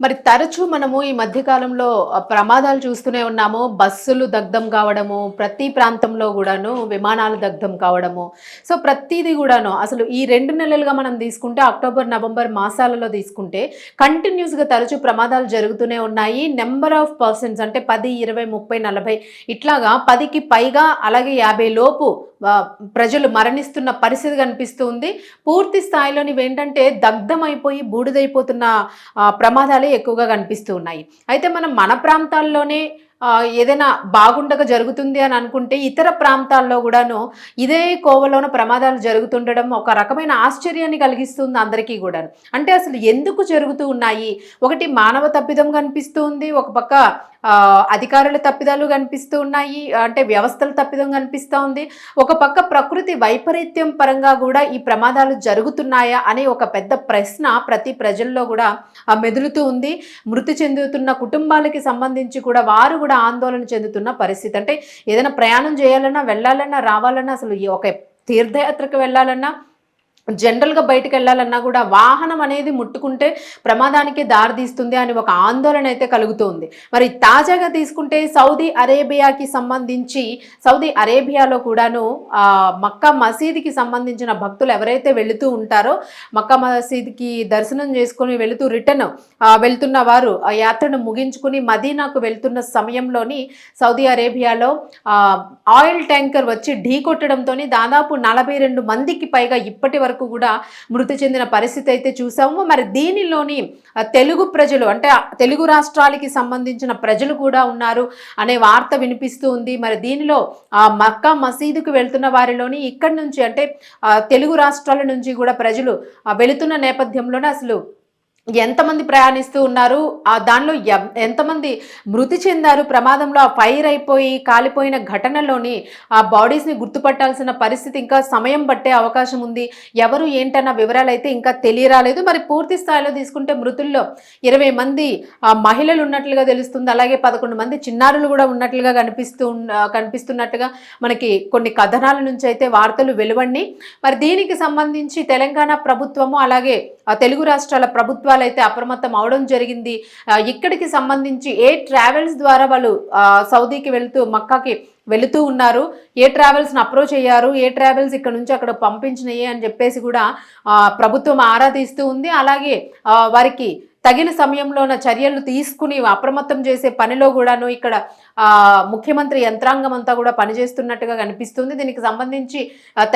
మరి తరచూ మనము ఈ మధ్యకాలంలో ప్రమాదాలు చూస్తూనే ఉన్నాము. బస్సులు దగ్ధం కావడము ప్రతి ప్రాంతంలో కూడాను విమానాలు దగ్ధం కావడము. సో ప్రతిదీ కూడాను అసలు ఈ రెండు నెలలుగా మనం తీసుకుంటే అక్టోబర్ నవంబర్ మాసాలలో తీసుకుంటే కంటిన్యూస్గా తరచూ ప్రమాదాలు జరుగుతూనే ఉన్నాయి. నెంబర్ ఆఫ్ పర్సన్స్ అంటే పది ఇరవై ముప్పై నలభై ఇట్లాగా పదికి పైగా అలాగే యాభై లోపు ప్రజలు మరణిస్తున్న పరిస్థితి కనిపిస్తుంది. పూర్తి స్థాయిలోని ఏంటంటే దగ్ధమైపోయి బూడిదైపోతున్న ప్రమాదాలే ఎక్కువగా కనిపిస్తూ ఉన్నాయి. అయితే మనం మన ప్రాంతాల్లోనే ఏదైనా బాగుండగా జరుగుతుంది అని అనుకుంటే ఇతర ప్రాంతాల్లో కూడాను ఇదే కోవలోన ప్రమాదాలు జరుగుతుండడం ఒక రకమైన ఆశ్చర్యాన్ని కలిగిస్తుంది అందరికీ కూడాను. అంటే అసలు ఎందుకు జరుగుతూ ఉన్నాయి? ఒకటి మానవ తప్పిదం కనిపిస్తుంది ఒక పక్క అధికారుల తప్పిదాలు కనిపిస్తూ ఉన్నాయి. అంటే వ్యవస్థల తప్పిదం కనిపిస్తూ ఉంది. ఒక పక్క ప్రకృతి వైపరీత్యం పరంగా కూడా ఈ ప్రమాదాలు జరుగుతున్నాయా అనే ఒక పెద్ద ప్రశ్న ప్రతి ప్రజల్లో కూడా మెదులుతూ ఉంది. మృతి చెందుతున్న కుటుంబాలకి సంబంధించి కూడా వారు కూడా ఆందోళన చెందుతున్న పరిస్థితి. అంటే ఏదైనా ప్రయాణం చేయాలన్నా వెళ్ళాలన్నా రావాలన్నా అసలు ఈ ఒక తీర్థయాత్రకు వెళ్ళాలన్నా జనరల్గా బయటకు వెళ్ళాలన్నా కూడా వాహనం అనేది ముట్టుకుంటే ప్రమాదానికి దారితీస్తుంది అని ఒక ఆందోళన అయితే కలుగుతుంది. మరి తాజాగా తీసుకుంటే సౌదీ అరేబియాకి సంబంధించి సౌదీ అరేబియాలో కూడాను మక్కా మసీదుకి సంబంధించిన భక్తులు ఎవరైతే వెళుతూ ఉంటారో మక్కా మసీద్కి దర్శనం చేసుకుని వెళుతూ రిటర్న్ వెళ్తున్న వారు ఆ యాత్రను ముగించుకుని మదీనాకు వెళ్తున్న సమయంలోని సౌదీ అరేబియాలో ఆయిల్ ట్యాంకర్ వచ్చి ఢీ కొట్టడంతో దాదాపు నలభై రెండు మందికి పైగా ఇప్పటి వరకు కూడా మృతి చెందిన పరిస్థితి అయితే చూసాము. మరి దీనిలోని తెలుగు ప్రజలు అంటే తెలుగు రాష్ట్రాలకి సంబంధించిన ప్రజలు కూడా ఉన్నారు అనే వార్త వినిపిస్తూ ఉంది. మరి దీనిలో ఆ మక్కా మసీదుకు వెళ్తున్న వారిలోని ఇక్కడి నుంచి అంటే తెలుగు రాష్ట్రాల నుంచి కూడా ప్రజలు వెళుతున్న నేపథ్యంలోనే అసలు ఎంతమంది ప్రయాణిస్తూ ఉన్నారు? ఆ దానిలో ఎంతమంది మృతి చెందారు? ప్రమాదంలో ఆ ఫైర్ అయిపోయి కాలిపోయిన ఘటనలోని ఆ బాడీస్ని గుర్తుపట్టాల్సిన పరిస్థితి ఇంకా సమయం పట్టే అవకాశం ఉంది. ఎవరు ఏంటన్న వివరాలు అయితే ఇంకా తెలియరాలేదు. మరి పూర్తి స్థాయిలో తీసుకుంటే మృతుల్లో ఇరవై మంది ఆ, మహిళలు ఉన్నట్లుగా తెలుస్తుంది. అలాగే పదకొండు మంది చిన్నారులు కూడా ఉన్నట్లుగా కనిపిస్తూ ఉన్న- కనిపిస్తున్నట్టుగా మనకి కొన్ని కథనాల నుంచి అయితే వార్తలు వెలువడిని మరి దీనికి సంబంధించి తెలంగాణ ప్రభుత్వము అలాగే తెలుగు రాష్ట్రాల ప్రభుత్వం ప్రభుత్వాలు అయితే అప్రమత్తం అవడం జరిగింది. ఇక్కడికి సంబంధించి ఏ ట్రావెల్స్ ద్వారా వాళ్ళు సౌదీకి వెళుతూ మక్కాకి వెళుతూ ఉన్నారు? ఏ ట్రావెల్స్ని అప్రోచ్ అయ్యారు? ఏ ట్రావెల్స్ ఇక్కడ నుంచి అక్కడ పంపించినాయి అని చెప్పేసి కూడా ప్రభుత్వం ఆరా తీస్తూ ఉంది. అలాగే వారికి తగిన సమయంలోన చర్యలు తీసుకుని అప్రమత్తం చేసే పనిలో కూడాను ఇక్కడ ముఖ్యమంత్రి యంత్రాంగం అంతా కూడా పనిచేస్తున్నట్టుగా కనిపిస్తుంది. దీనికి సంబంధించి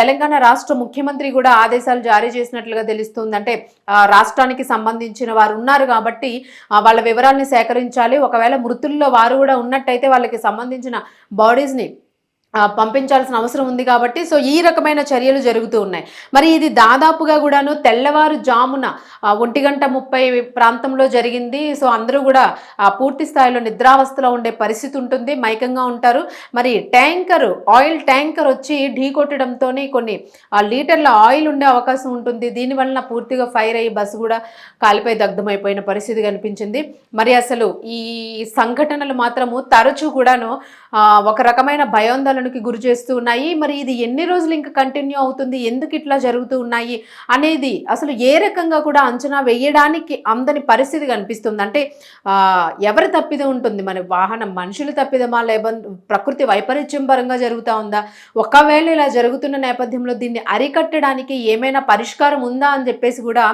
తెలంగాణ రాష్ట్ర ముఖ్యమంత్రి కూడా ఆదేశాలు జారీ చేసినట్లుగా తెలుస్తుంది. అంటే రాష్ట్రానికి సంబంధించిన వారు ఉన్నారు కాబట్టి వాళ్ళ వివరాల్ని సేకరించాలి. ఒకవేళ మృతుల్లో వారు కూడా ఉన్నట్టయితే వాళ్ళకి సంబంధించిన బాడీస్ని పంపించాల్సిన అవసరం ఉంది కాబట్టి సో ఈ రకమైన చర్యలు జరుగుతూ ఉన్నాయి. మరి ఇది దాదాపుగా కూడాను తెల్లవారు జామున ఒంటి గంట ముప్పై ప్రాంతంలో జరిగింది. సో అందరూ కూడా పూర్తి స్థాయిలో నిద్రావస్థలో ఉండే పరిస్థితి ఉంటుంది. మైకంగా ఉంటారు. మరి ట్యాంకర్ ఆయిల్ ట్యాంకర్ వచ్చి ఢీ కొట్టడంతో కొన్ని ఆ, లీటర్ల ఆయిల్ ఉండే అవకాశం ఉంటుంది. దీనివలన పూర్తిగా ఫైర్ అయ్యి బస్సు కూడా కాలిపోయి దగ్ధమైపోయిన పరిస్థితి కనిపించింది. మరి అసలు ఈ సంఘటనలు మాత్రము తరచూ కూడాను ఒక రకమైన ఆందోళనకి గురి చేస్తూ ఉన్నాయి. మరి ఇది ఎన్ని రోజులు ఇంకా కంటిన్యూ అవుతుంది? ఎందుకు ఇట్లా జరుగుతూ ఉన్నాయి? అనేది అసలు ఏ రకంగా కూడా అంచనా వేయడానికి అందని పరిస్థితి కనిపిస్తుంది. అంటే ఎవరి తప్పిదం ఉంటుంది? మన వాహనం మనుషుల తప్పిదమా? లేకపోతే ప్రకృతి వైపరీత్యం పరంగా జరుగుతూ ఉందా? ఒకవేళ ఇలా జరుగుతున్న నేపథ్యంలో దీన్ని అరికట్టడానికి ఏమైనా పరిష్కారం ఉందా అని చెప్పేసి కూడా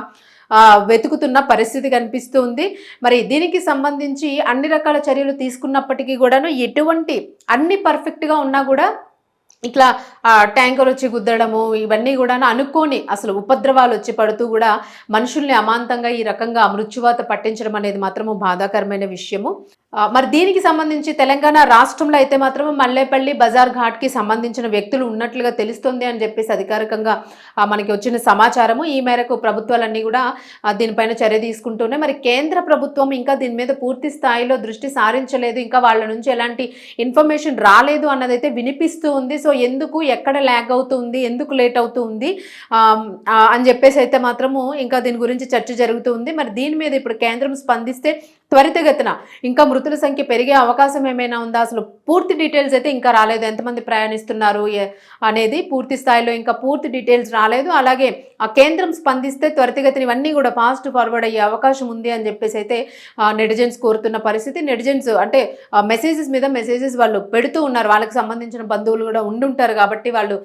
వెతుకుతున్న పరిస్థితి కనిపిస్తూ ఉంది. మరి దీనికి సంబంధించి అన్ని రకాల చర్యలు తీసుకున్నప్పటికీ కూడాను ఎటువంటి అన్ని పర్ఫెక్ట్గా ఉన్నా కూడా ఇట్లా ట్యాంకర్ వచ్చి గుద్దడము ఇవన్నీ కూడా అనుకోని అసలు ఉపద్రవాలు వచ్చి పడుతూ కూడా మనుషుల్ని అమాంతంగా ఈ రకంగా మృత్యువాత పట్టించడం అనేది మాత్రము బాధాకరమైన విషయము. మరి దీనికి సంబంధించి తెలంగాణ రాష్ట్రంలో అయితే మాత్రం మల్లేపల్లి బజార్ ఘాట్కి సంబంధించిన వ్యక్తులు ఉన్నట్లుగా తెలుస్తుంది అని చెప్పేసి అధికారికంగా మనకి వచ్చిన సమాచారము. ఈ మేరకు ప్రభుత్వాలన్నీ కూడా దీనిపైన చర్య తీసుకుంటూనే మరి కేంద్ర ప్రభుత్వం ఇంకా దీని మీద పూర్తి స్థాయిలో దృష్టి సారించలేదు. ఇంకా వాళ్ళ నుంచి ఎలాంటి ఇన్ఫర్మేషన్ రాలేదు అన్నదైతే వినిపిస్తూ ఉంది. సో ఎందుకు ఎక్కడ ల్యాగ్ అవుతుంది ఎందుకు లేట్ అవుతుంది అని చెప్పేసి అయితే మాత్రము ఇంకా దీని గురించి చర్చ జరుగుతుంది మరి దీని మీద ఇప్పుడు కేంద్రం స్పందిస్తే త్వరితగతిన ఇంకా మృతి మృతుల సంఖ్య పెరిగే అవకాశం ఏమైనా ఉందా? అసలు పూర్తి డీటెయిల్స్ అయితే ఇంకా రాలేదు. ఎంతమంది ప్రయాణిస్తున్నారు అనేది పూర్తి స్థాయిలో ఇంకా పూర్తి డీటెయిల్స్ రాలేదు. అలాగే ఆ కేంద్రం స్పందిస్తే త్వరితగతిని ఇవన్నీ కూడా ఫాస్ట్ ఫార్వర్డ్ అయ్యే అవకాశం ఉంది అని చెప్పేసి అయితే నెటిజన్స్ కోరుతున్న పరిస్థితి. నెటిజన్స్ అంటే మెసేజెస్ మీద మెసేజెస్ వాళ్ళు పెడుతూ ఉన్నారు. వాళ్ళకి సంబంధించిన బంధువులు కూడా ఉండుంటారు కాబట్టి వాళ్ళు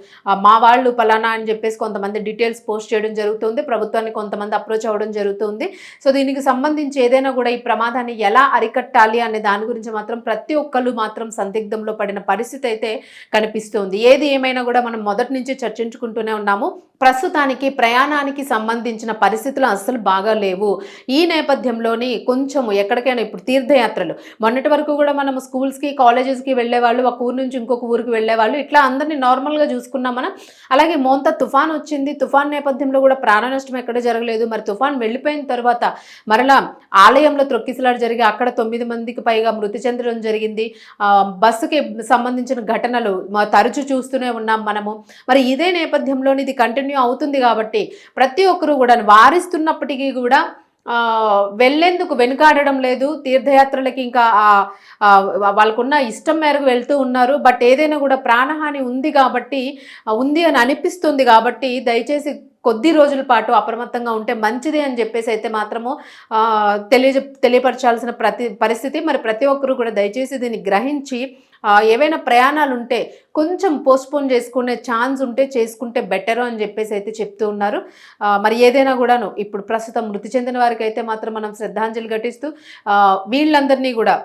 మా వాళ్ళు పలానా అని చెప్పేసి కొంతమంది డీటెయిల్స్ పోస్ట్ చేయడం జరుగుతుంది. ప్రభుత్వాన్ని కొంతమంది అప్రోచ్ అవ్వడం జరుగుతుంది. సో దీనికి సంబంధించి ఏదైనా కూడా ఈ ప్రమాదాన్ని ఎలా అరికట్టాలి అనే దాని గురించి మాత్రం ప్రతి ఒక్కళ్ళు మాత్రం సందిగ్ధంలో పడిన పరిస్థితి అయితే కనిపిస్తుంది. ఏది ఏమైనా కూడా మనం మొదటి నుంచి చర్చించుకుంటూనే ఉన్నాము. ప్రస్తుతానికి ప్రయాణానికి సంబంధించిన పరిస్థితులు అస్సలు బాగా లేవు. ఈ నేపథ్యంలోని కొంచెము ఎక్కడికైనా ఇప్పుడు తీర్థయాత్రలు. మొన్నటి వరకు కూడా మనం స్కూల్స్కి కాలేజెస్కి వెళ్ళేవాళ్ళు ఒక ఊరు నుంచి ఇంకొక ఊరికి వెళ్ళేవాళ్ళు. ఇట్లా అందరినీ నార్మల్గా చూసుకున్నాం మనం. అలాగే మోంత తుఫాన్ వచ్చింది. తుఫాన్ నేపథ్యంలో కూడా ప్రాణ నష్టం ఎక్కడ జరగలేదు. మరి తుఫాన్ వెళ్ళిపోయిన తర్వాత మరలా ఆలయంలో త్రొక్కిసలాడు జరిగి అక్కడ తొమ్మిది మంది మందికి పైగా మృతి చెందడం జరిగింది. బస్సుకి సంబంధించిన ఘటనలు తరచు చూస్తూనే ఉన్నాం మనము. మరి ఇదే నేపథ్యంలోని ఇది కంటిన్యూ అవుతుంది కాబట్టి ప్రతి ఒక్కరూ కూడా వారిస్తున్నప్పటికీ కూడా వెళ్ళేందుకు వెనుకాడడం లేదు. తీర్థయాత్రలకి ఇంకా వాళ్ళకున్న ఇష్టం మేరకు వెళ్తూ ఉన్నారు. బట్ ఏదైనా కూడా ప్రాణహాని ఉంది కాబట్టి ఉంది అని అనిపిస్తుంది కాబట్టి దయచేసి కొద్ది రోజుల పాటు అప్రమత్తంగా ఉంటే మంచిది అని చెప్పేసి అయితే మాత్రము తెలియ తెలియపరచాల్సిన ప్రతి పరిస్థితి. మరి ప్రతి ఒక్కరు కూడా దయచేసి దీన్ని గ్రహించి ఏవైనా ప్రయాణాలు ఉంటే కొంచెం పోస్ట్పోన్ చేసుకునే ఛాన్స్ ఉంటే చేసుకుంటే బెటర్ అని చెప్పేసి అయితే చెప్తూ ఉన్నారు. మరి ఏదైనా కూడాను ఇప్పుడు ప్రస్తుతం మృతి చెందిన వారికి అయితే మాత్రం మనం శ్రద్ధాంజలి ఘటిస్తూ వీళ్ళందరినీ కూడా